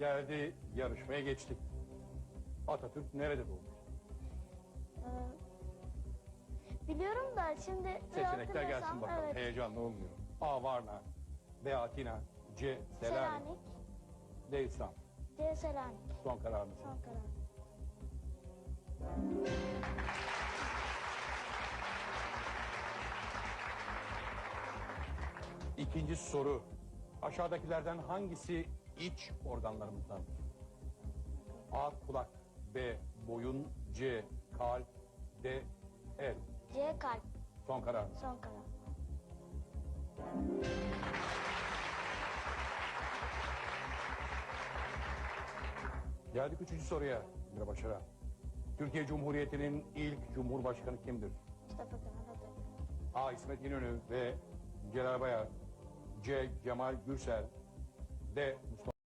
Geldi yarışmaya geçtik. Atatürk nerede doğmuş? Biliyorum da şimdi Seçenekler gelsin bakalım. Evet. Heyecanlı olmuyor. A. Varna B. Atina C. Selanik Selanik. D. İslam. C. Selanik. Son kararınız. Son karar. İkinci soru. Aşağıdakilerden hangisi iç organlarımızdandır? A. Kulak B. Boyun C. Kalp D. El. C. Kalp. Son kararınız. Son karar. Geldik üçüncü soruya. Bir başara. Türkiye Cumhuriyeti'nin ilk cumhurbaşkanı kimdir? Mustafa Kemal Atatürk. A. İsmet İnönü ve Celal Bayar. C. Cemal Gürsel. D. Mustafa